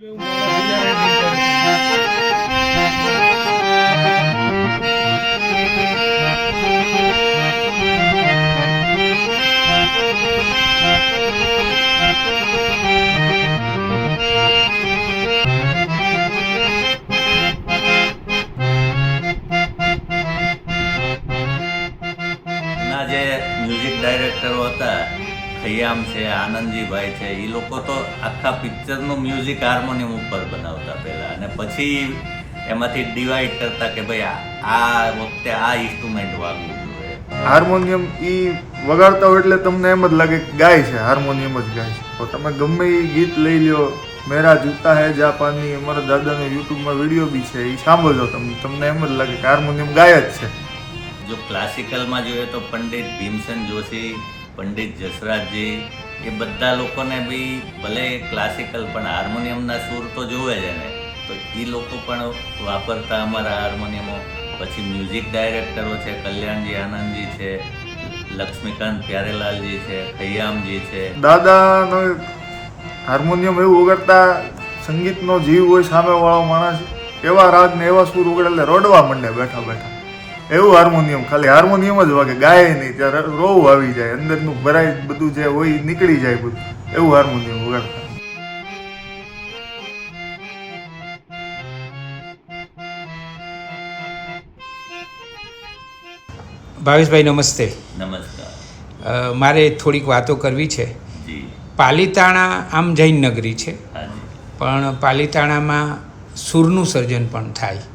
ના આનંદજીભાઈ છે એ લોકો તો આખા પિક્ચરનું મ્યુઝિક હાર્મોનિયમ ઉપર બનાવતા પહેલાં. અને પછી એમાંથી ડિવાઈડ કરતા કે ભાઈ આ વખતે આ ઇન્સ્ટ્રુમેન્ટ વાગવું જોઈએ. હાર્મોનિયમ એ વગાડતા હોય એટલે તમને એમ જ લાગે કે ગાય છે હાર્મોનિયમ જ ગાય છે. તો તમે ગમે એ ગીત લઈ લ્યો મેરા જૂતા હે જાપાની અમારા દાદાનો યુટ્યુબમાં વીડિયો બી છે એ સાંભળજો તમને તમને એમ જ લાગે કે હાર્મોનિયમ ગાય જ છે. જો ક્લાસિકલમાં જોઈએ તો પંડિત ભીમસેન જોશી પંડિત જસરાજજી એ બધા લોકોને બી ભલે ક્લાસિકલ પણ હાર્મોનિયમના સૂર તો જોવે જ એને. તો એ લોકો પણ વાપરતા અમારા હાર્મોનિયમો પછી મ્યુઝિક ડાયરેક્ટરો છે, કલ્યાણજી આનંદજી છે, લક્ષ્મીકાંત પ્યારેલાલજી છે, ખૈયામજી છે. દાદાનો હાર્મોનિયમ એવું વગાડતા સંગીતનો જીવ હોય સામેવાળો માણસ, એવા રાગ ને એવા સૂર વગાડે એટલે રડવા માંડે બેઠા બેઠા. એવું હાર્મોનિયમ ખાલી હાર્મોનિયમ જ વાગે ગાય નહીં ત્યારે રોવ આવી જાય અંદરનું ભરાય બધું જે હોય નીકળી જાય બધું. એવું હાર્મોનિયમ વગાડતા. ભાવેશભાઈ નમસ્તે. નમસ્કાર. મારે થોડીક વાતો કરવી છે. પાલિતાણા પાલીતાણા આમ જૈન નગરી છે પણ પાલીતાણામાં સૂરનું સર્જન પણ થાય.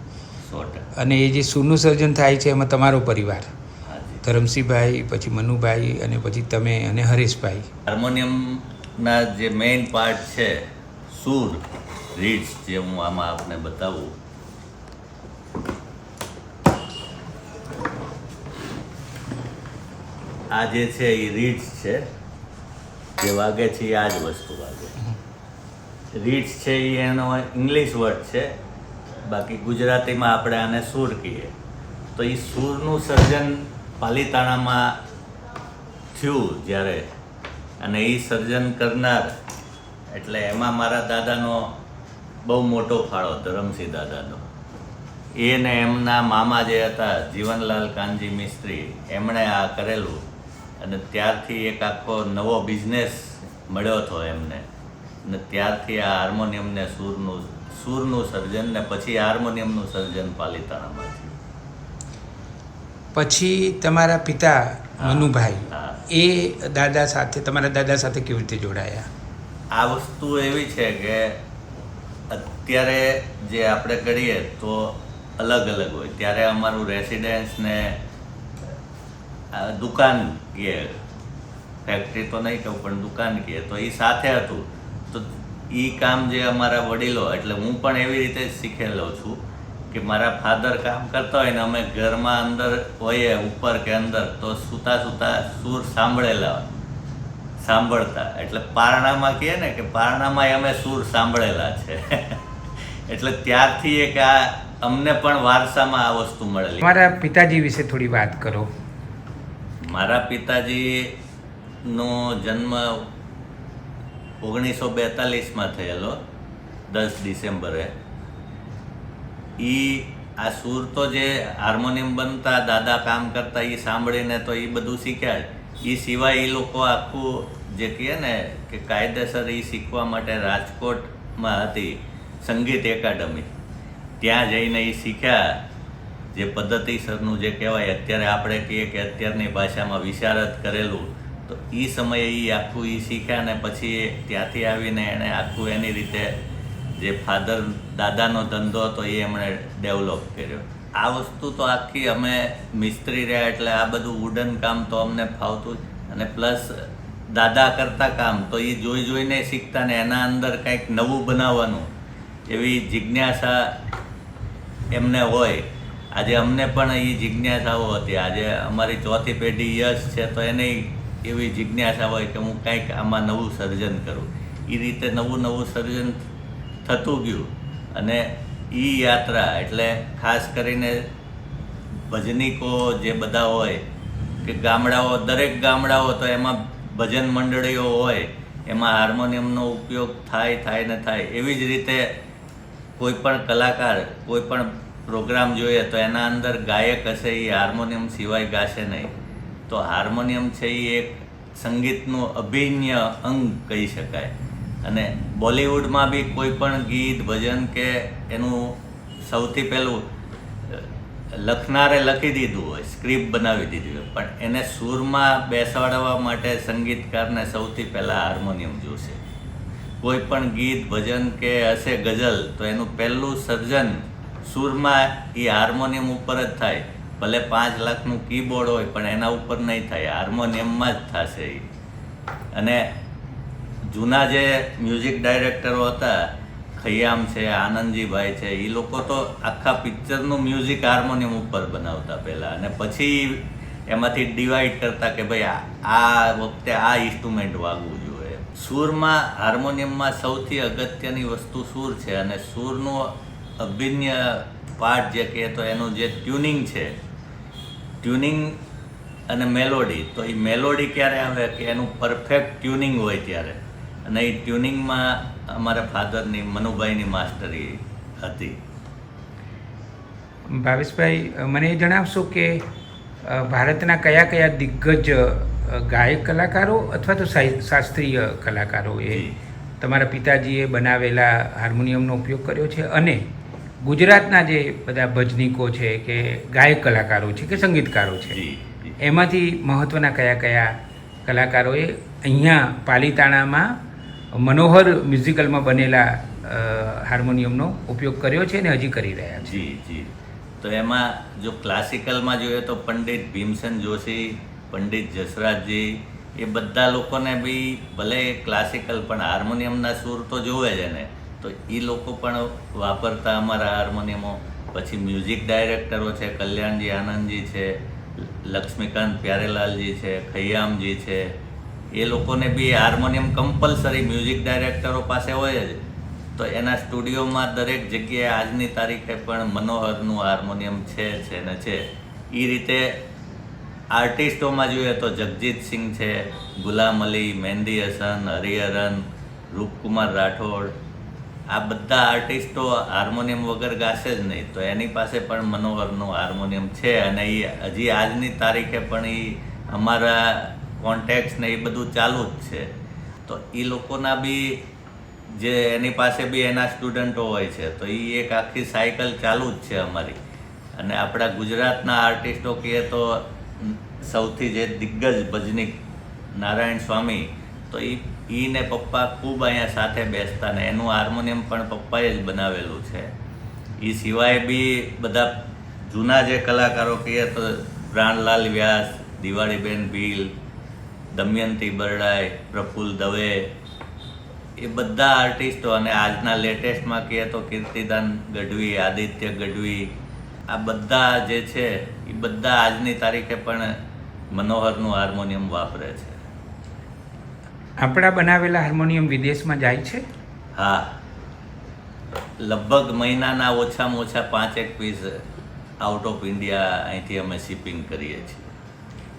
સો ટકા. અને એ જે સૂરનું સર્જન થાય છે એમાં તમારો પરિવાર. ધરમસિંહભાઈ પછી મનુભાઈ અને પછી તમે અને હરેશભાઈ. હાર્મોનિયમના જે મેઇન પાર્ટ છે સૂર રીડ્સ જે હું આમાં આપને બતાવું. આ જે છે એ રીડ્સ છે જે વાગે છે એ આ જ વસ્તુ વાગે રીડ્સ છે એ એનો ઇંગ્લિશ વર્ડ છે બાકી ગુજરાતીમાં આપણે આને સૂર કહીએ. તો એ સૂરનું સર્જન પાલીતાણામાં થયું જ્યારે. અને એ સર્જન કરનાર, એટલે એમાં મારા દાદાનો બહુ મોટો ફાળો ધરમસિંહ દાદાનો. એ ને એમના મામા જે હતા, જીવનલાલ કાનજી મિસ્ત્રી, એમણે આ કરેલું. અને ત્યારથી એક આખો નવો બિઝનેસ મળ્યો હતો એમને. અને ત્યારથી આ હાર્મોનિયમને સૂરનું સૂરનું સર્જન ને પછી હાર્મોનિયમનું સર્જન પાલિતાણામાં થયું. પછી તમારા પિતા મનુભાઈ એ દાદા સાથે તમારા દાદા સાથે કેવી રીતે જોડાયા? આ વસ્તુ એવી છે કે અત્યારે જે આપણે કરીએ તો અલગ અલગ હોય. ત્યારે અમારું રેસિડેન્સ ને દુકાન કહે ફેક્ટરી તો નહીં કહું પણ દુકાન કહે તો એ સાથે હતું. એ કામ જે અમારા વડીલો એટલે હું પણ એવી રીતે શીખેલો છું કે મારા ફાધર કામ કરતા હોય ને અમે ઘરમાં અંદર હોઈએ ઉપર કે અંદર તો સૂતા સૂતા સૂર સાંભળેલા સાંભળતા. એટલે પારણામાં કહે ને કે પારણામાં અમે સૂર સાંભળેલા છે. એટલે ત્યારથી એક આ અમને પણ વારસામાં આ વસ્તુ મળેલી. મારા પિતાજી વિશે થોડી વાત કરો. મારા પિતાજી નો જન્મ ઓગણીસો બેતાલીસમાં થયેલો દસ ડિસેમ્બરે. એ આ સૂર તો જે હાર્મોનિયમ બનતા, દાદા કામ કરતા એ સાંભળીને તો એ બધું શીખ્યા. એ સિવાય એ લોકો આખું જે કહે ને કે કાયદેસર એ શીખવા માટે રાજકોટમાં હતી સંગીત એકાડમી. ત્યાં જઈને એ શીખ્યા. જે પદ્ધતિસરનું જે કહેવાય, અત્યારે આપણે કહીએ કે અત્યારની ભાષામાં વિશારદ કરેલું. તો એ સમયે એ આખું એ શીખ્યા ને પછી ત્યાંથી આવીને એણે આખું એની રીતે જે ફાધર દાદાનો ધંધો હતો એ એમણે ડેવલપ કર્યો. આ વસ્તુ તો આખી અમે મિસ્ત્રી રહ્યા એટલે આ બધું વુડન કામ તો અમને ફાવતું જ. અને પ્લસ દાદા કરતા કામ તો એ જોઈ જોઈને શીખતા ને એના અંદર કંઈક નવું બનાવવાનું એવી જિજ્ઞાસા એમને હોય. આજે અમને પણ એ જિજ્ઞાસાઓ હતી. આજે અમારી ચોથી પેઢી યશ છે તો એને એવી જિજ્ઞાસા હોય કે હું કંઈક આમાં નવું સર્જન કરું. એ રીતે નવું નવું સર્જન થતું ગયું. અને એ યાત્રા એટલે ખાસ કરીને ભજનીકો જે બધા હોય, કે ગામડાઓ, દરેક ગામડાઓ તો એમાં ભજન મંડળીઓ હોય, એમાં હાર્મોનિયમનો ઉપયોગ થાય થાય ને થાય. એવી જ રીતે કોઈ પણ કલાકાર, કોઈ પણ પ્રોગ્રામ જોઈએ તો એના અંદર ગાયક હશે એ હાર્મોનિયમ સિવાય ગાશે નહીં. તો હાર્મોનિયમ છે એ એક સંગીતનું અભિન્ન અંગ કહી શકાય. અને બોલિવૂડમાં બી કોઈ પણ ગીત, ભજન કે એનું સૌથી પહેલું લખનારે લખી દીધું હોય, સ્ક્રિપ્ટ બનાવી દીધી હોય, પણ એને સૂરમાં બેસાડવા માટે સંગીતકારને સૌથી પહેલાં હાર્મોનિયમ જોશે. કોઈ પણ ગીત, ભજન કે હશે ગઝલ, તો એનું પહેલું સર્જન સૂરમાં એ હાર્મોનિયમ ઉપર જ થાય. ભલે પાંચ લાખનું કીબોર્ડ હોય, પણ એના ઉપર નહીં થાય. હાર્મોનિયમમાં જ થશે એ. અને જૂના જે મ્યુઝિક ડાયરેક્ટરો હતા, ખૈયામ છે, આનંદજીભાઈ છે એ લોકો તો આખા પિક્ચરનું મ્યુઝિક હાર્મોનિયમ ઉપર બનાવતા પહેલાં. અને પછી એમાંથી ડિવાઈડ કરતા કે ભાઈ આ વખતે આ ઇન્સ્ટ્રુમેન્ટ વાગવું જોઈએ. સૂરમાં, હાર્મોનિયમમાં સૌથી અગત્યની વસ્તુ સૂર છે. અને સૂરનું અભિન્ન પાર્ટ જે કહે તો એનું જે ટ્યુનિંગ છે ટ્યુનિંગ અને મેલોડી. તો એ મેલોડી ક્યારે આવે કે એનું પરફેક્ટ ટ્યુનિંગ હોય ત્યારે. અને એ ટ્યુનિંગમાં અમારા ફાધરની મનુભાઈની માસ્ટરી હતી. ભાવેશભાઈ મને એ જણાવશો કે ભારતના કયા કયા દિગ્ગજ ગાયક કલાકારો અથવા તો શાસ્ત્રીય કલાકારો એ તમારા પિતાજીએ બનાવેલા હાર્મોનિયમનો ઉપયોગ કર્યો છે? અને ગુજરાતના જે બધા ભજનીકો છે કે ગાયક કલાકારો છે કે સંગીતકારો છે. એમાંથી મહત્ત્વના કયા કયા કલાકારોએ અહીંયા પાલીતાણામાં મનોહર મ્યુઝિકલમાં બનેલા હાર્મોનિયમનો ઉપયોગ કર્યો છે અને હજી કરી રહ્યા છે જી જી તો એમાં જો ક્લાસિકલમાં જોઈએ તો પંડિત ભીમસેન જોશી પંડિત જસરાજજી એ બધા લોકોને બી ભલે ક્લાસિકલ પણ હાર્મોનિયમના સૂર તો જોવે જ ને તો એ લોકો પણ વાપરતા અમારા હાર્મોનિયમો. પછી મ્યુઝિક ડાયરેક્ટરો છે, કલ્યાણજી આનંદજી છે, લક્ષ્મીકાંત પ્યારેલાલજી છે, ખૈયામજી છે. એ લોકોને બી હાર્મોનિયમ કમ્પલસરી મ્યુઝિક ડાયરેક્ટરો પાસે હોય જ. તો એના સ્ટુડિયોમાં દરેક જગ્યાએ આજની તારીખે પણ મનોહરનું હાર્મોનિયમ છે છે ને છે. એ રીતે આર્ટિસ્ટોમાં જોઈએ તો જગજીત સિંહ છે, ગુલામ અલી, મહેંદી હસન, હરિહરન, રૂપકુમાર રાઠોડ આ બધા આર્ટિસ્ટો હાર્મોનિયમ વગર ગાશે જ નહીં. તો એની પાસે પણ મનોહરનું હાર્મોનિયમ છે અને એ હજી આજની તારીખે પણ એ અમારા કોન્ટેક્ટ ને એ બધું ચાલુ જ છે. તો એ લોકોના બી જે એની પાસે બી એના સ્ટુડન્ટો હોય છે, તો એ એક આખી સાયકલ ચાલુ જ છે અમારી. અને આપણા ગુજરાતના આર્ટિસ્ટો કહીએ તો સૌથી જે દિગ્ગજ ભજનીક નારાયણ સ્વામી, તો એ ઈ ને પપ્પા ખૂબ અહીંયા સાથે બેસતા ને એનું હાર્મોનિયમ પણ પપ્પાએ જ બનાવેલું છે. એ સિવાય બી બધા જૂના જે કલાકારો કહીએ તો પ્રાણલાલ વ્યાસ, દિવાળીબેન ભીલ, દમયંતી બરડાઈ પ્રફુલ્લ દવે, એ બધા આર્ટિસ્ટો અને આજના લેટેસ્ટમાં કહીએ તો કીર્તિદાન ગઢવી, આદિત્ય ગઢવી, આ બધા જે છે એ બધા આજની તારીખે પણ મનોહરનું હાર્મોનિયમ વાપરે છે. આપણા બનાવેલા હાર્મોનિયમ વિદેશમાં જાય છે? હા. લગભગ મહિનાના ઓછામાં ઓછા પાંચ એક પીસ આઉટ ઓફ ઇન્ડિયા અહીંથી અમે શિપિંગ કરીએ છીએ.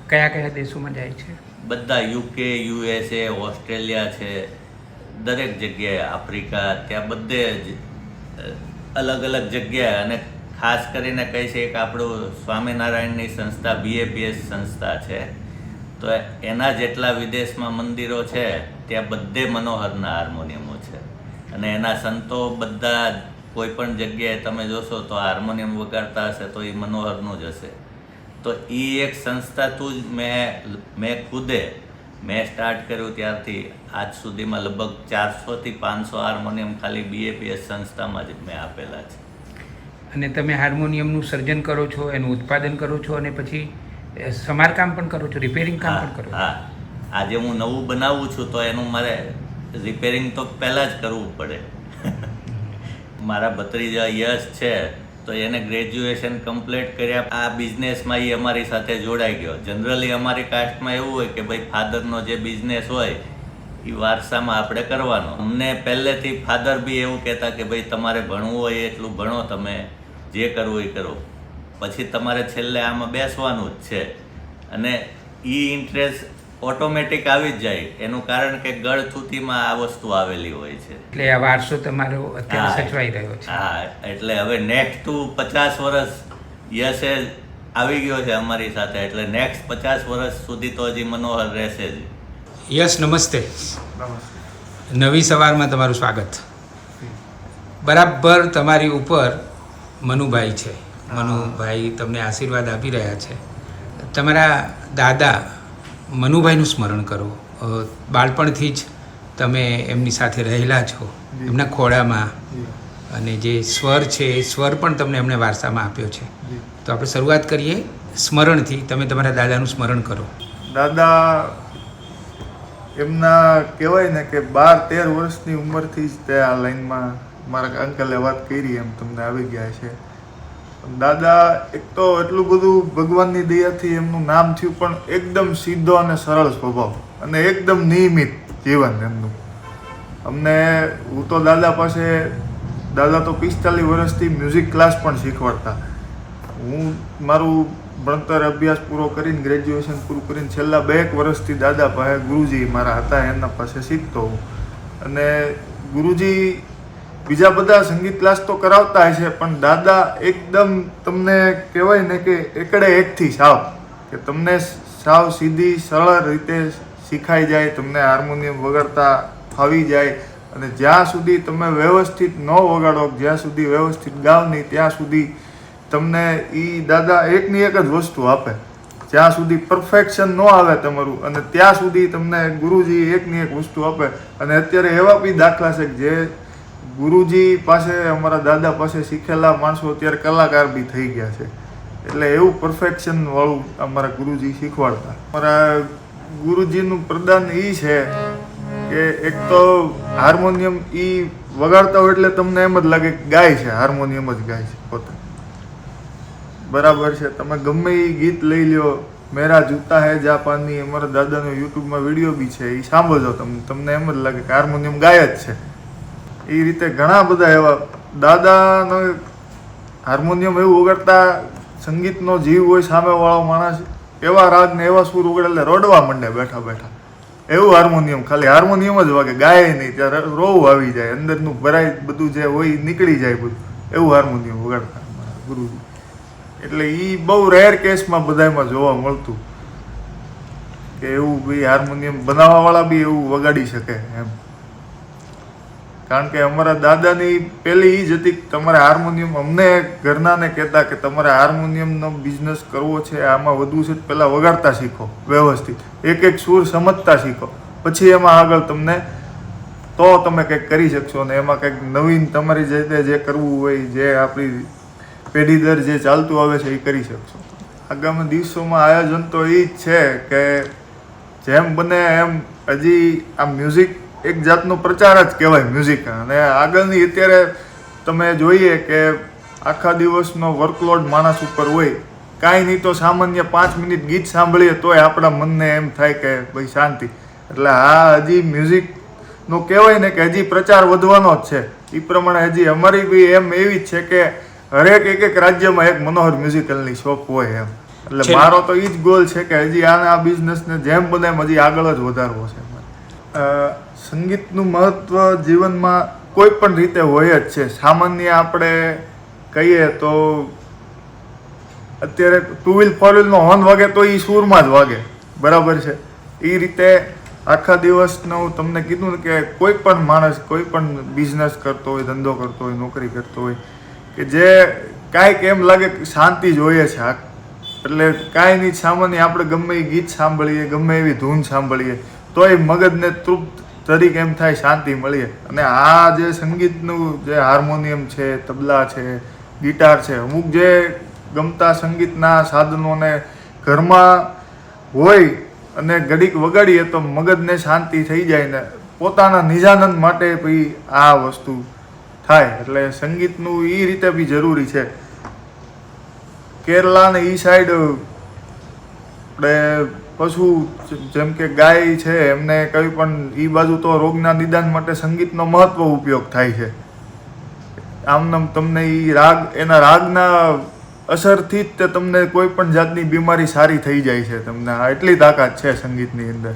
કયા કયા દેશોમાં જાય છે? બધા યુકે યુએસએ ઓસ્ટ્રેલિયા છે દરેક જગ્યાએ આફ્રિકા ત્યાં બધે જ અલગ અલગ જગ્યાએ અને ખાસ કરીને કહી છે એક આપણું સ્વામિનારાયણની સંસ્થા બીએપીએસ સંસ્થા છે. તો એના જેટલા વિદેશમાં મંદિરો છે, ત્યાં બધે મનોહરના હાર્મોનિયમો છે. અને એના સંતો બધા કોઈ પણ જગ્યાએ તમે જોશો તો હાર્મોનિયમ વગાડતા હશે તો એ મનોહરનું જ હશે. તો એ એક સંસ્થા તું જ મેં મેં ખુદે, મેં સ્ટાર્ટ કર્યું ત્યારથી. આજ સુધીમાં લગભગ ચારસોથી પાંચસો હાર્મોનિયમ ખાલી બીએપીએસ સંસ્થામાં જ મેં આપેલા છે. અને તમે હાર્મોનિયમનું સર્જન કરો છો, એનું ઉત્પાદન કરો છો અને પછી? સમારકામ પણ કરો છો રિપેરિંગ કામ પણ કરો હા. આજે હું નવું બનાવું છું તો એનું મારે રિપેરિંગ તો પહેલાં જ કરવું પડે. મારા ભત્રીજા યશ છે તો એને ગ્રેજ્યુએશન કમ્પ્લીટ કર્યા. આ બિઝનેસમાં એ અમારી સાથે જોડાઈ ગયો. જનરલી અમારી કાસ્ટમાં એવું હોય કે ભાઈ ફાધરનો જે બિઝનેસ હોય એ વારસામાં આપણે કરવાનો. અમને પહેલેથી ફાધર બી એવું કહેતા કે ભાઈ તમારે ભણવું હોય એટલું ભણો તમે જે કરવું એ કરો. પછી તમારે છેલ્લે આમાં બેસવાનું જ છે. અને એ ઇન્ટરેસ્ટ ઓટોમેટિક આવી જ જાય. એનું કારણ કે ગળ થૂતીમાં આ વસ્તુ આવેલી હોય છે. એટલે આ વારસો તમારો અત્યારે સચવાઈ રહ્યો છે. હા એટલે હવે નેક્સ્ટ ટુ પચાસ વર્ષ યશે આવી ગયો છે અમારી સાથે એટલે નેક્સ્ટ પચાસ વર્ષ સુધી તો હજી મનોહર રહેશે જ. યસ નમસ્તે. નમસ્તે. નવી સવારમાં તમારું સ્વાગત. બરાબર તમારી ઉપર મનુભાઈ છે. મનુભાઈ તમને આશીર્વાદ આપી રહ્યા છે. તમારા દાદા મનુભાઈનું સ્મરણ કરો. બાળપણથી જ તમે એમની સાથે રહેલા છો. એમના ખોળામાં અને જે સ્વર છે એ સ્વર પણ તમને એમણે વારસામાં આપ્યો છે. તો આપણે શરૂઆત કરીએ સ્મરણથી. તમે તમારા દાદાનું સ્મરણ કરો. દાદા એમના કહેવાય ને કે બાર તેર વર્ષની ઉંમરથી જ તે આ લાઈનમાં મારા અંકલે વાત કરી એમ તમને આવી ગયા છે. દાદા, એક તો એટલું બધું ભગવાનની દયાથી એમનું નામ થયું, પણ એકદમ સીધો અને સરળ સ્વભાવ અને એકદમ નિયમિત જીવન એમનું. અમને, હું તો દાદા પાસે, દાદા તો પિસ્તાલીસ વર્ષથી મ્યુઝિક ક્લાસ પણ શીખવાડતા. હું, મારું ભણતર અભ્યાસ પૂરો કરીને ગ્રેજ્યુએશન પૂરું કરીને છેલ્લા બે એક વર્ષથી દાદા પાસે, ગુરુજી મારા હતા એના પાસે શીખતો હું. અને ગુરુજી બીજા બધા સંગીત ક્લાસ તો કરાવતા હશે, પણ દાદા એકદમ તમને કહેવાય ને કે એકડે એકથી સાવ, કે તમને સાવ સીધી સરળ રીતે શીખાઈ જાય, તમને હાર્મોનિયમ વગાડતા ફાવી જાય, અને જ્યાં સુધી તમે વ્યવસ્થિત ન વગાડો, જ્યાં સુધી વ્યવસ્થિત ગાવ નહીં, ત્યાં સુધી તમને એ દાદા એકની એક જ વસ્તુ આપે. જ્યાં સુધી પરફેક્શન ન આવે તમારું, અને ત્યાં સુધી તમને ગુરુજી એકની એક વસ્તુ આપે. અને અત્યારે એવા બી દાખલા છે જે ગુરુજી પાસે, અમારા દાદા પાસે શીખેલા માણસો અત્યારે કલાકાર બી થઈ ગયા છે. એટલે એવું પરફેક્શન વાળું અમારા ગુરુજી શીખવાડતા. અમારા ગુરુજીનું પ્રદાન એ છે કે એક તો હાર્મોનિયમ એ વગાડતા હોય એટલે તમને એમ જ લાગે ગાય છે, હાર્મોનિયમ જ ગાય છે પોતે. બરાબર છે, તમે ગમે એ ગીત લઈ લ્યો. મેરા જૂતા હે જાપાનની, અમારા દાદાનો યુટ્યુબમાં વીડિયો બી છે એ સાંભળજો તમને તમને એમ જ લાગે કે હાર્મોનિયમ ગાય જ છે. એ રીતે ઘણા બધા એવા દાદાનો હાર્મોનિયમ એવું વગાડતા સંગીતનો જીવ હોય સામેવાળો માણસ, એવા રાગ ને એવા સુર વગાડે એટલે રડવા માંડે બેઠા બેઠા. એવું હાર્મોનિયમ, ખાલી હાર્મોનિયમ જ વાગે, ગાય નહીં, ત્યારે રોવ આવી જાય, અંદરનું ભરાય બધું જે હોય નીકળી જાય બધું. એવું હાર્મોનિયમ વગાડતા ગુરુજી. એટલે એ બહુ રેર કેસમાં બધામાં જોવા મળતું કે એવું બી હાર્મોનિયમ બનાવવાવાળા બી એવું વગાડી શકે એમ. કારણ કે અમારા દાદાની પહેલી એ જ હતી તમારે હાર્મોનિયમ, અમને ઘરનાને કહેતા કે તમારે હાર્મોનિયમનો બિઝનેસ કરવો છે, આમાં વધુ છે પહેલાં વગાડતા શીખો, વ્યવસ્થિત. એક એક સૂર સમજતા શીખો. પછી એમાં આગળ તમને, તો તમે કંઈક કરી શકશો ને એમાં કંઈક નવીન તમારી જે રીતે જે કરવું હોય, જે આપણી પેઢી દર જે ચાલતું આવે છે, એ કરી શકશો. આગામી દિવસોમાં આયોજન તો એ જ છે કે જેમ બને એમ હજી આ મ્યુઝિક એક જાતનો પ્રચાર જ કહેવાય મ્યુઝિક અને આગળની અત્યારે તમે જોઈએ કે આખા દિવસનો વર્કલોડ માણસ ઉપર હોય કાંઈ નહીં તો સામાન્ય પાંચ મિનિટ ગીત સાંભળીએ તોય આપણા મનને એમ થાય કે ભાઈ શાંતિ. એટલે આ હજી મ્યુઝિકનો કહેવાય ને કે હજી પ્રચાર વધવાનો જ છે. એ પ્રમાણે હજી અમારી બી એમ એવી જ છે કે હરેક એક એક રાજ્યમાં એક મનોહર મ્યુઝિકલની શોપ હોય એમ. એટલે મારો તો એ જ ગોલ છે કે હજી આના આ બિઝનેસને જેમ બને એમ હજી આગળ જ વધારવો છે. સંગીતનું મહત્વ જીવનમાં કોઈ પણ રીતે હોય જ છે. સામાન્ય આપણે કહીએ તો અત્યારે ટુ વ્હીલ ફોર વ્હીલનો હોર્ન વાગે તો એ સૂરમાં જ વાગે. બરાબર છે? એ રીતે આખા દિવસનું હું તમને કીધું કે કોઈ પણ માણસ કોઈ પણ બિઝનેસ કરતો હોય, ધંધો કરતો હોય, નોકરી કરતો હોય, કે જે કાંઈક એમ લાગે કે શાંતિ જોઈએ છે. એટલે કાંઈ નહીં સામાન્ય આપણે ગમે એ ગીત સાંભળીએ, ગમે એવી ધૂન સાંભળીએ તોય મગજને તૃપ્ત તરીકે એમ થાય, શાંતિ મળીએ અને આ જે સંગીતનું જે હાર્મોનિયમ છે, તબલા છે, ગિટાર છે, અમુક જે ગમતા સંગીતના સાધનોને ઘરમાં હોય અને ઘડીક વગાડીએ તો મગજને શાંતિ થઈ જાય ને પોતાના નિજાનંદ માટે ભી આ વસ્તુ થાય. એટલે સંગીતનું એ રીતે બી જરૂરી છે. કેરલા ને ઈ સાઈડ આપણે પશુ જેમ કે ગાય છે, એમને કઈ પણ એ બાજુ તો રોગના નિદાન માટે સંગીતનો મહત્વ ઉપયોગ થાય છે. આમનામ તમને એ રાગ, એના રાગના અસરથી જ તે તમને કોઈ પણ જાતની બીમારી સારી થઈ જાય છે તમને. એટલી તાકાત છે સંગીતની અંદર.